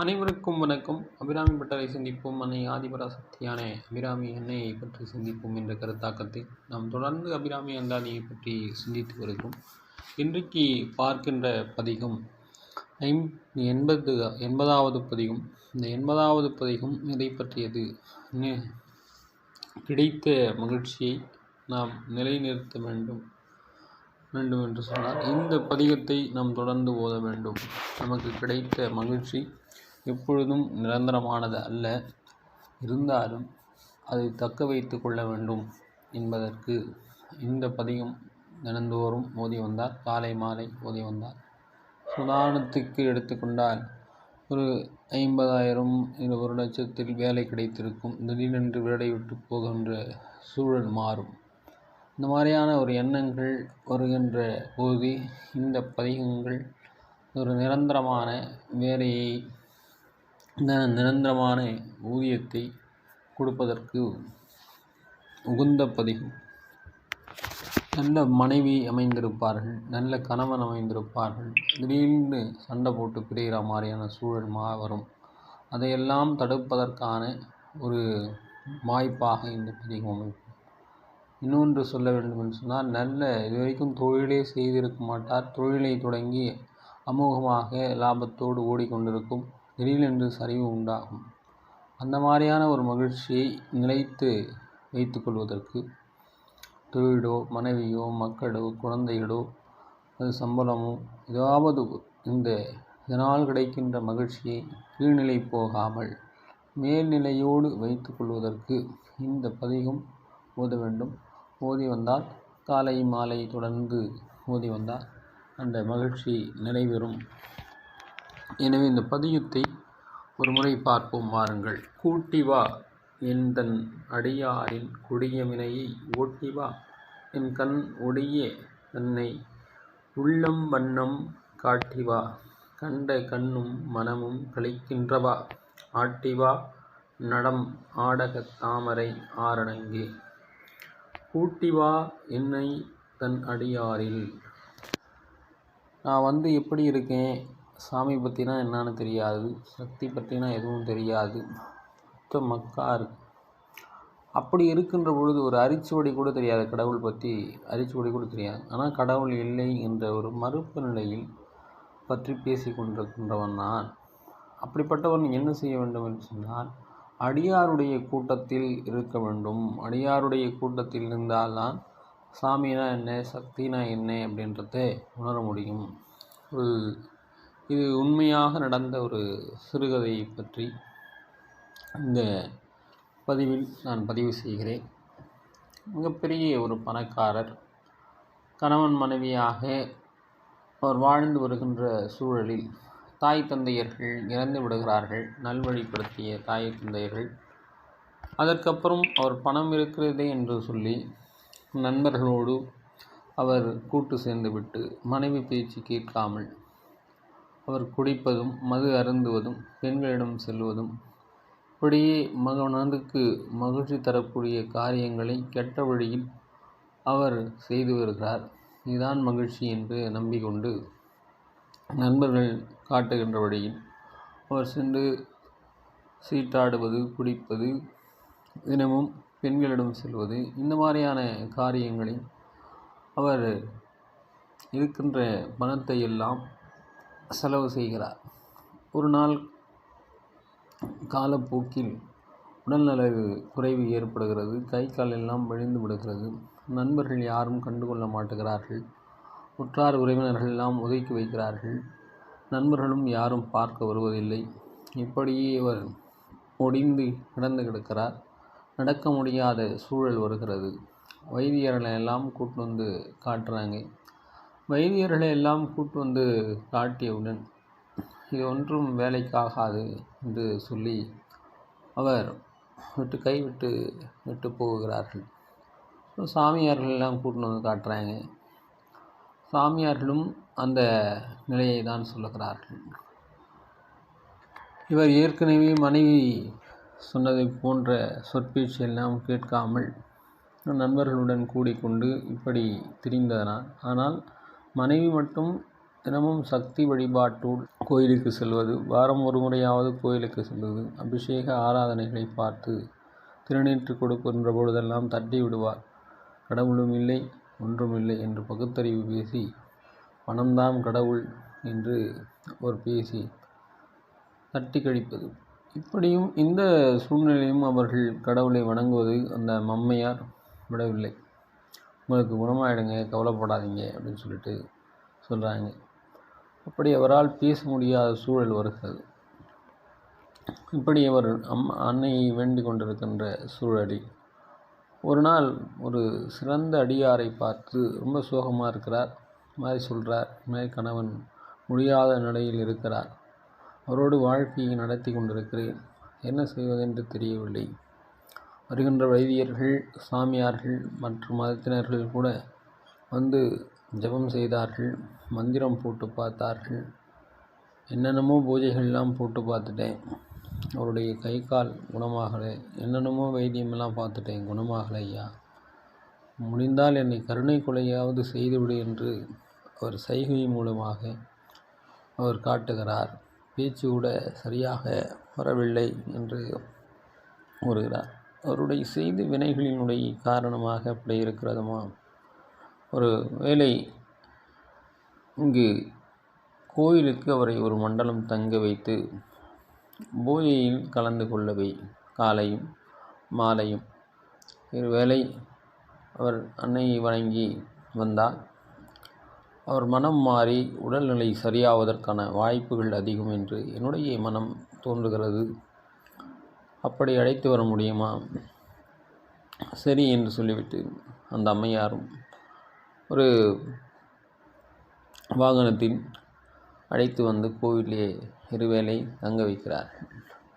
அனைவருக்கும் வணக்கம். அபிராமி பட்டரை சிந்திப்போம். அன்னை ஆதிபராசக்தியான அபிராமி அன்னையை பற்றி சிந்திப்போம் என்ற கருத்தாக்கத்தை நாம் தொடர்ந்து அபிராமி அந்தாதியை பற்றி சிந்தித்து வருகிறோம். இன்றைக்கு பார்க்கின்ற பதிகம் ஐம் எண்பது எண்பதாவது பதிகம். இந்த எண்பதாவது பதிகம் இதை பற்றியது? கிடைத்த மகிழ்ச்சியை நாம் நிலைநிறுத்த வேண்டும் வேண்டும் என்று சொன்னால் இந்த பதிகத்தை நாம் தொடர்ந்து ஓத வேண்டும். நமக்கு கிடைத்த மகிழ்ச்சி எப்பொழுதும் நிரந்தரமானது அல்ல. இருந்தாலும் அதை தக்க வைத்து கொள்ள வேண்டும் என்பதற்கு இந்த பதிகம் தினந்தோறும் ஓதி வந்தார். காலை மாலை ஓதி வந்தார். உதாரணத்துக்கு எடுத்துக்கொண்டால் ஒரு ஐம்பதாயிரம் இல்லை ஒரு லட்சத்தில் வேலை கிடைத்திருக்கும். திடீரென்று வேலை விட்டு போகின்ற சூழல் மாறும். இந்த மாதிரியான ஒரு எண்ணங்கள் வருகின்ற போது இந்த பதிகங்கள் ஒரு நிரந்தரமான வேலையை நிரந்தரமான ஊதியத்தை கொடுப்பதற்கு உகுந்த பதிகம் நல்ல மனைவி அமைந்திருப்பார்கள் நல்ல கணவன் அமைந்திருப்பார்கள். திடீர்னு சண்டை போட்டு பிரிகிற மாதிரியான சூழல் மா வரும் அதையெல்லாம் தடுப்பதற்கான ஒரு வாய்ப்பாக இந்த பதிகம் அமைப்பு இன்னொன்று சொல்ல வேண்டும் என்று சொன்னால் நல்ல இதுவரைக்கும் தொழிலே செய்திருக்க மாட்டார். தொழிலை தொடங்கி அமோகமாக லாபத்தோடு ஓடிக்கொண்டிருக்கும் திடீரென்று சரிவு உண்டாகும். அந்த மாதிரியான ஒரு மகிழ்ச்சியை நிலைத்து வைத்துக்கொள்வதற்கு தொழிலோ மனைவியோ மக்களோ குழந்தைகளோ அது சம்பளமோ ஏதாவது இந்த இதனால் கிடைக்கின்ற மகிழ்ச்சியை கீழ்நிலை போகாமல் மேல்நிலையோடு வைத்துக்கொள்வதற்கு இந்த பதிகம் ஓத வேண்டும். ஓதி வந்தால் காலை மாலை தொடர்ந்து ஓதி வந்தால் அந்த மகிழ்ச்சி நிறைவேறும். எனவே இந்த பதியத்தை ஒரு முறை பார்ப்போம் வாருங்கள். கூட்டி வா என் தன் அடியாரின் கொடிய வினையை ஓட்டி வா. என் கண் ஒடிய தன்னை உள்ளம் வண்ணம் காட்டி வா. கண்ட கண்ணும் மனமும் கழிக்கின்றவா ஆட்டிவா நடம் ஆடகத் தாமரை ஆரணங்கே. கூட்டி வா என்னை தன் அடியாரில். நான் வந்து எப்படி இருக்கேன்? சாமி பற்றினா என்னன்னு தெரியாது சக்தி பற்றினா எதுவும் தெரியாது. மொத்த மக்கா இருக்கு. அப்படி இருக்கின்ற பொழுது ஒரு அரிச்சுவடி கூட தெரியாது கடவுள் பற்றி அரிச்சுவடி கூட தெரியாது. ஆனால் கடவுள் இல்லை என்ற ஒரு மறுப்பு நிலையில் பற்றி பேசி கொண்டிருக்கின்றவன் நான். அப்படிப்பட்டவன் என்ன செய்ய வேண்டும் என்று சொன்னால் அடியாருடைய கூட்டத்தில் இருக்க வேண்டும். அடியாருடைய கூட்டத்தில் இருந்தால்தான் சாமினா என்ன சக்தினா என்ன அப்படின்றத உணர முடியும். ஒரு இது உண்மையாக நடந்த ஒரு சிறுகதையை பற்றி இந்த பதிவில் நான் பதிவு செய்கிறேன். மிகப்பெரிய ஒரு பணக்காரர் கணவன் மனைவியாக அவர் வாழ்ந்து வருகின்ற சூழலில் தாய் தந்தையர்கள் இறந்து விடுகிறார்கள். நல்வழிப்படுத்திய தாய் தந்தையர்கள் அதற்கப்புறம் அவர் பணம் இருக்கிறதே என்று சொல்லி நண்பர்களோடு அவர் கூட்டு சேர்ந்து விட்டு மனைவி பேச்சு கேட்காமல் அவர் குடிப்பதும் மது அருந்துவதும் பெண்களிடம் செல்வதும். இப்படியே மகனதுக்கு மகிழ்ச்சி தரக்கூடிய காரியங்களை கெட்ட வழியில் அவர் செய்து வருகிறார். இதுதான் மகிழ்ச்சி என்று நம்பிக்கொண்டு நண்பர்கள் காட்டுகின்ற வழியில் அவர் சென்று சீட்டாடுவது குடிப்பது தினமும் பெண்களிடம் செல்வது இந்த மாதிரியான காரியங்களை அவர் இருக்கின்ற பணத்தை எல்லாம் செலவு செய்கிறார். ஒரு நாள் காலப்போக்கில் உடல்நல குறைவு ஏற்படுகிறது. கை கால் எல்லாம் விழுந்து விடுகிறது. நண்பர்கள் யாரும் கண்டுகொள்ள மாட்டுகிறார்கள். உற்றார் உறவினர்கள் எல்லாம் ஒதுக்கி வைக்கிறார்கள். நண்பர்களும் யாரும் பார்க்க வருவதில்லை. இப்படியே இவர் ஒடிந்து கிடந்து கிடக்கிறார். நடக்க முடியாத சூழல் வருகிறது. வைத்தியர்களை எல்லாம் கூட்டு வந்து காட்டுறாங்க. வைத்தியர்களை எல்லாம் கூட்டு வந்து காட்டியவுடன் இது ஒன்றும் வேலைக்காகாது என்று சொல்லி அவர் விட்டு கைவிட்டு விட்டு போகிறார்கள். ஸோ சாமியார்கள் எல்லாம் கூட்டின்னு வந்து காட்டுறாங்க. சாமியார்களும் அந்த நிலையை தான் சொல்லுகிறார்கள். இவர் ஏற்கனவே மனைவி சொன்னதை போன்ற சொற்பேச்சு எல்லாம் கேட்காமல் நண்பர்களுடன் கூடிக்கொண்டு இப்படி திரிந்ததனால் ஆனால் மனைவி மட்டும் தினமும் சக்தி வழிபாட்டோடு கோயிலுக்கு செல்வது வாரம் ஒரு முறையாவது கோயிலுக்கு செல்வது அபிஷேக ஆராதனைகளை பார்த்து திருநீற்று கொடுக்கின்ற பொழுதெல்லாம் தட்டி விடுவார். கடவுளும் இல்லை ஒன்றும் இல்லை என்று பகுத்தறிவு பேசி பணம்தான் கடவுள் என்று ஒரு பேசி தட்டி கழிப்பது. இப்படியும் இந்த சூழ்நிலையும் அவர்கள் கடவுளை வணங்குவது அந்த மம்மையார் விடவில்லை. உங்களுக்கு குணமாயிடுங்க கவலைப்படாதீங்க அப்படின்னு சொல்லிட்டு சொல்கிறாங்க அப்படி அவரால் பேச முடியாத சூழல் வருகிறது. இப்படி அவர் அம் அன்னையை வேண்டிக் கொண்டிருக்கின்ற சூழலில் ஒரு நாள் ஒரு சிறந்த அடியாரை பார்த்து ரொம்ப சோகமாக இருக்கிறார். இது மாதிரி சொல்கிறார் மாதிரி கணவன் முடியாத நிலையில் இருக்கிறார். அவரோடு வாழ்க்கையை நடத்தி கொண்டிருக்கிறேன். என்ன செய்வதென்று தெரியவில்லை. வருகின்ற வைத்தியர்கள் சாமியார்கள் மற்ற மதத்தினர்கள் கூட வந்து ஜெபம் செய்தார்கள் மந்திரம் போட்டு பார்த்தார்கள். என்னென்னமோ பூஜைகள்லாம் போட்டு பார்த்துட்டேன். அவருடைய கை கால் குணமாகலை. என்னென்னமோ வைத்தியமெல்லாம் பார்த்துட்டேன். குணமாகலை ஐயா. முடிந்தால் என்னை கருணை கொலையாவது செய்துவிடு என்று அவர் சைகை மூலமாக அவர் காட்டுகிறார். பேச்சு கூட சரியாக வரவில்லை என்று கூறுகிறார். அவருடைய செய்த வினைகளினுடைய காரணமாக அப்படி இருக்கிறதுமா? ஒரு வேலை இங்கு கோயிலுக்கு அவரை ஒரு மண்டலம் தங்க வைத்து பூஜையில் கலந்து கொள்ளவை காலையும் மாலையும் இருவேளை அவர் அன்னையை வணங்கி வந்தால் அவர் மனம் மாறி உடல்நிலை சரியாவதற்கான வாய்ப்புகள் அதிகம் என்று என்னுடைய மனம் தோன்றுகிறது. அப்படி அழைத்து வர முடியுமா? சரி என்று சொல்லிவிட்டு அந்த அம்மையாரும் ஒரு வாகனத்தில் அழைத்து வந்து கோவிலே இருவேளை தங்க வைக்கிறார்.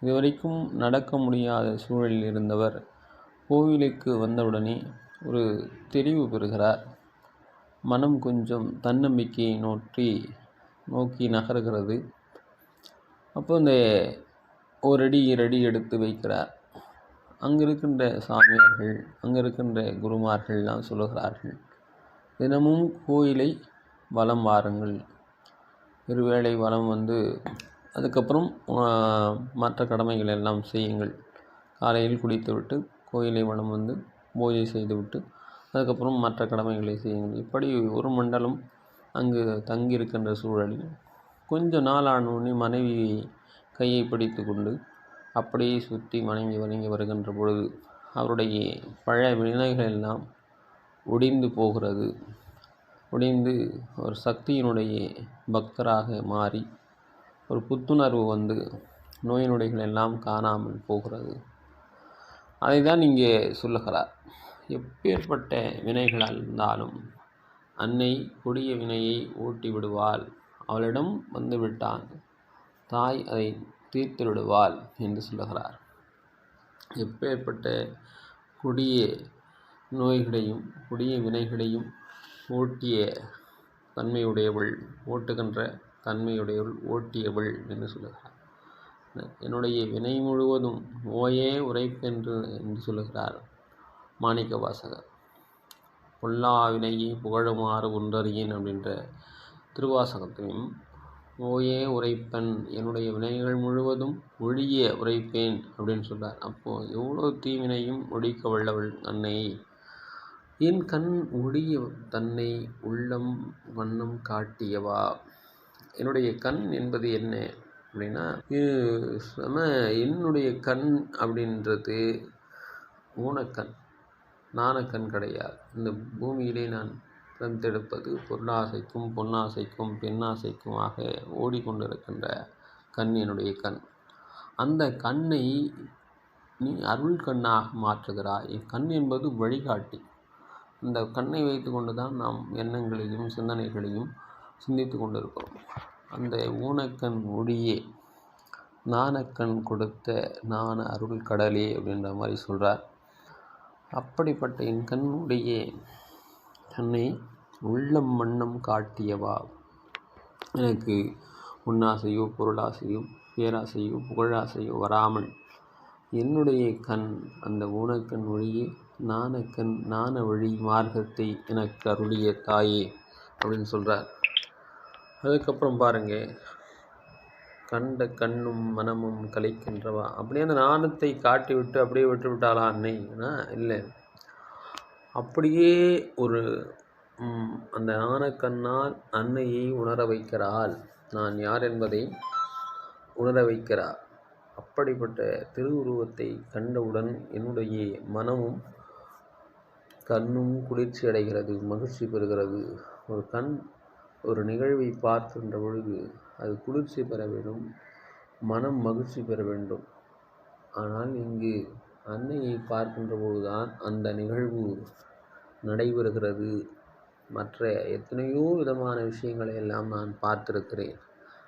இதுவரைக்கும் நடக்க முடியாத சூழலில் இருந்தவர் கோவிலுக்கு வந்தவுடனே ஒரு தெரிவு பெறுகிறார். மனம் கொஞ்சம் தன்னம்பிக்கையை நோக்கி நோக்கி நகர்கிறது. அப்போ இந்த ஒரு அடி இரடி எடுத்து வைக்கிறார். அங்கே இருக்கின்ற சாமியார்கள் அங்கே இருக்கின்ற குருமார்கள்லாம் சொல்லுகிறார்கள் தினமும் கோயிலை வலம் வாருங்கள். இருவேளை வலம் வந்து அதுக்கப்புறம் மற்ற கடமைகள் எல்லாம் செய்யுங்கள். காலையில் குடித்துவிட்டு கோயிலை வளம் வந்து பூஜை செய்துவிட்டு அதுக்கப்புறம் மற்ற கடமைகளை செய்யுங்கள். இப்படி ஒரு மண்டலம் அங்கு தங்கியிருக்கின்ற சூழலில் கொஞ்சம் நாள் ஆனோடனே மனைவி கையை பிடித்து கொண்டு அப்படியே சுற்றி வணங்கி வணங்கி வருகின்ற பொழுது அவருடைய பழைய வினைகள் எல்லாம் ஒடிந்து போகிறது. ஒடிந்து ஒரு சக்தியினுடைய பக்தராக மாறி ஒரு புத்துணர்வு வந்து நோய் நொடிகள் எல்லாம் காணாமல் போகிறது. அதை தான் இங்கே சொல்லுகிறார். எப்பேற்பட்ட வினைகளால் இருந்தாலும் அன்னை கொடிய வினையை ஓட்டி விடுவாள் அவளிடம் வந்துவிட்டான் தாய் அதை தீர்த்து விடுவாள் என்று சொல்லுகிறார். எப்பேற்பட்ட கொடிய நோய்களையும் கொடிய வினைகளையும் ஓட்டிய தன்மையுடையவள் ஓட்டுகின்ற தன்மையுடையவள் ஓட்டியவள் என்று சொல்லுகிறார். என்னுடைய வினை முழுவதும் ஓயே உரைப்பென்று என்று சொல்லுகிறார் மாணிக்க வாசகர். பொல்லா வினையை புகழுமாறு ஒன்றறியேன் அப்படின்ற திருவாசகத்தையும் ஓயே உரைப்பன் என்னுடைய வினைகள் முழுவதும் ஒழிய உரைப்பேன் அப்படின்னு சொல்கிறார் அப்போது எவ்வளோ தீவினையும் ஒழிக்க வல்லவள் அன்னை என் கண் ஒழிய தன்னை உள்ளம் வண்ணம் காட்டியவா? என்னுடைய கண் என்பது என்ன அப்படின்னா சம என்னுடைய கண் அப்படின்றது ஊனக்கண் நாணக்கண் கிடையாது. இந்த பூமியிலே நான் பிறந்தெடுப்பது பொருளாசைக்கும் பொன்னாசைக்கும் பெண்ணாசைக்குமாக ஓடிக்கொண்டிருக்கின்ற கண் என்னுடைய கண். அந்த கண்ணை நீ அருள் கண்ணாக மாற்றுகிறாய். கண் என்பது வழிகாட்டி. அந்த கண்ணை வைத்து கொண்டு தான் நாம் எண்ணங்களையும் சிந்தனைகளையும் சிந்தித்து கொண்டிருக்கிறோம். அந்த ஊனக்கண் ஒளியே நாணக்கண் கொடுத்த நாண அருள் கடலே அப்படின்ற மாதிரி சொல்கிறார் அப்படிப்பட்ட என் கண்ணுடைய தன்னை உள்ளம் மன்னம் காட்டியவா? எனக்கு உன்னாசையோ பொருளாசையோ பேராசையோ புகழாசையோ வராமல் என்னுடைய கண் அந்த ஊனக்கண் வழியே நாணக்கண் நாண வழி மார்க்கத்தை எனக்கு அருளிய தாயே அப்படின்னு சொல்கிறார் அதுக்கப்புறம் பாருங்கள் கண்ட கண்ணும் மனமும் கலைக்கின்றவா? அப்படியே அந்த நாணத்தை காட்டிவிட்டு அப்படியே விட்டு விட்டாளா அன்னைன்னா இல்லை. அப்படியே ஒரு அந்த ஆனக்கண்ணால் அன்னையை உணர வைக்கிறாள். நான் யார் என்பதை உணர வைக்கிறார். அப்படிப்பட்ட திருவுருவத்தை கண்டவுடன் என்னுடைய மனமும் கண்ணும் குளிர்ச்சி அடைகிறது மகிழ்ச்சி பெறுகிறது. ஒரு கண் ஒரு நிகழ்வை பார்க்கின்ற பொழுது அது குளிர்ச்சி பெற வேண்டும் மனம் மகிழ்ச்சி பெற வேண்டும். ஆனால் இங்கு அன்னையை பார்க்கின்ற பொழுதுதான் அந்த நிகழ்வு நடைபெறுகிறது. மற்ற எத்தனையோ விதமான விஷயங்களை எல்லாம் நான் பார்த்திருக்கிறேன்.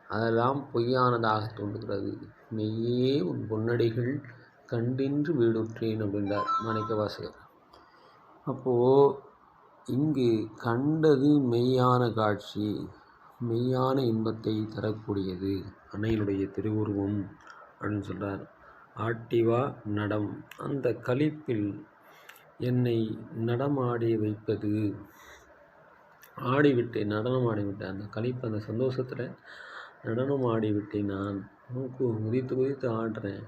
அதெல்லாம் பொய்யானதாக தோன்றுகிறது. மெய்யே உன் பொன்னடிகள் கண்டின்று வீடுற்றேன் அப்படின்றார் மாணிக்கவாசகர். அப்போது இங்கு கண்டது மெய்யான காட்சி மெய்யான இன்பத்தை தரக்கூடியது அன்னையினுடைய திருவுருவம் அப்படின்னு சொல்கிறார் ஆட்டிவா நடம். அந்த களிப்பில் என்னை நடமாடி வைப்பது. ஆடிவிட்டேன் நடனம் ஆடிவிட்டேன் அந்த களிப்பு அந்த சந்தோஷத்தில் நடனம் ஆடிவிட்டேன் நான் மூக்கு குதித்து குதித்து ஆடுறேன்.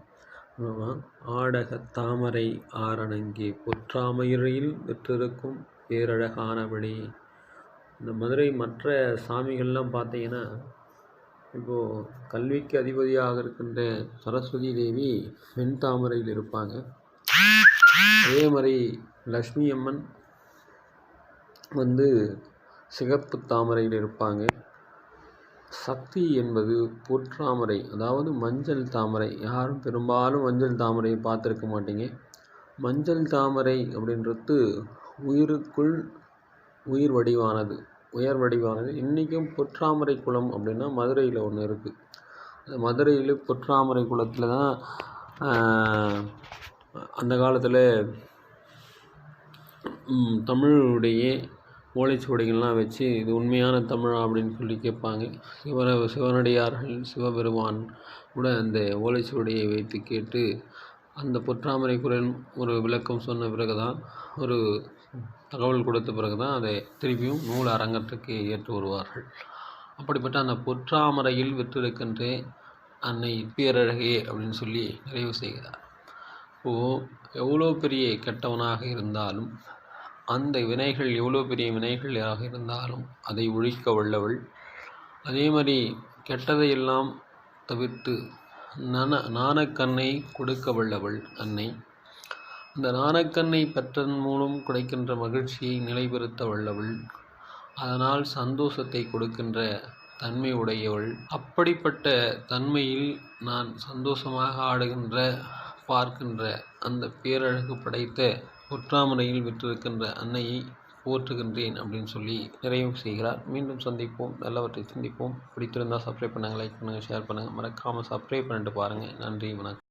ஆடக தாமரை ஆரணங்கே பொற்றாமையில் பெற்றிருக்கும் பேரழகானபடி இந்த மதுரை மற்ற சாமிகள்லாம் பார்த்தீங்கன்னா இப்போது கல்விக்கு அதிபதியாக இருக்கின்ற சரஸ்வதி தேவி வெண் தாமரையில் இருப்பாங்க. அதே மாதிரி லக்ஷ்மி அம்மன் வந்து சிகப்பு தாமரையில் இருப்பாங்க. சக்தி என்பது பொற்றாமரை அதாவது மஞ்சள் தாமரை. யாரும் பெரும்பாலும் மஞ்சள் தாமரையை பார்த்துருக்க மாட்டீங்க. மஞ்சள் தாமரை அப்படின்றது உயிருக்குள் உயிர் வடிவானது. உயர் வடிவானது இன்றைக்கும் பொற்றாமரை குளம் அப்படின்னா மதுரையில் ஒன்று இருக்குது அந்த மதுரையில் பொற்றாமரை குளத்தில் தான் அந்த காலத்தில் தமிழுடைய ஓலைச்சுவடிகள்லாம் வச்சு இது உண்மையான தமிழா அப்படின்னு சொல்லி கேட்பாங்க. சிவன சிவனடியார்கள் சிவபெருமான் கூட அந்த ஓலைச்சுவடியை வைத்து கேட்டு அந்த பொற்றாமரை குரல் ஒரு விளக்கம் சொன்ன பிறகு தான் ஒரு தகவல் கொடுத்த பிறகு தான் அதை திருப்பியும் நூல் அரங்கத்துக்கு ஏற்று வருவார்கள். அப்படிப்பட்ட அந்த பொற்றாமரையில் விற்றிருக்கின்ற அன்னை பேரழகே அப்படின்னு சொல்லி நிறைவு செய்கிறார். இப்போது எவ்வளோ பெரிய கெட்டவனாக இருந்தாலும் அந்த வினைகள் எவ்வளோ பெரிய வினைகளாக இருந்தாலும் அதை ஒழிக்க வல்லவள். அதே மாதிரி கெட்டதையெல்லாம் தவிர்த்து நன நாணக்கண்ணை கொடுக்க வல்லவள் அன்னை. அந்த நாணக்கண்ணை பெற்றதன் மூலம் கிடைக்கின்ற மகிழ்ச்சியை நிலைபெறுத்த வல்லவள். அதனால் சந்தோஷத்தை கொடுக்கின்ற தன்மை உடையவள். அப்படிப்பட்ட தன்மையில் நான் சந்தோஷமாக ஆடுகின்ற பார்க்கின்ற அந்த பேரழகு படைத்த ஒற்றாமரையில் விற்றிருக்கின்ற அன்னையை போற்றுகின்றேன் அப்படின்னு சொல்லி நிறைவு செய்கிறார். மீண்டும் சந்திப்போம். நல்லவற்றை சிந்திப்போம். பிடித்திருந்தால் சப்ஸ்கிரைப் பண்ணுங்கள் லைக் பண்ணுங்கள் ஷேர் பண்ணுங்கள் மறக்காமல் சப்ஸ்கிரைப் பண்ணிட்டு பாருங்கள் நன்றி வணக்கம்.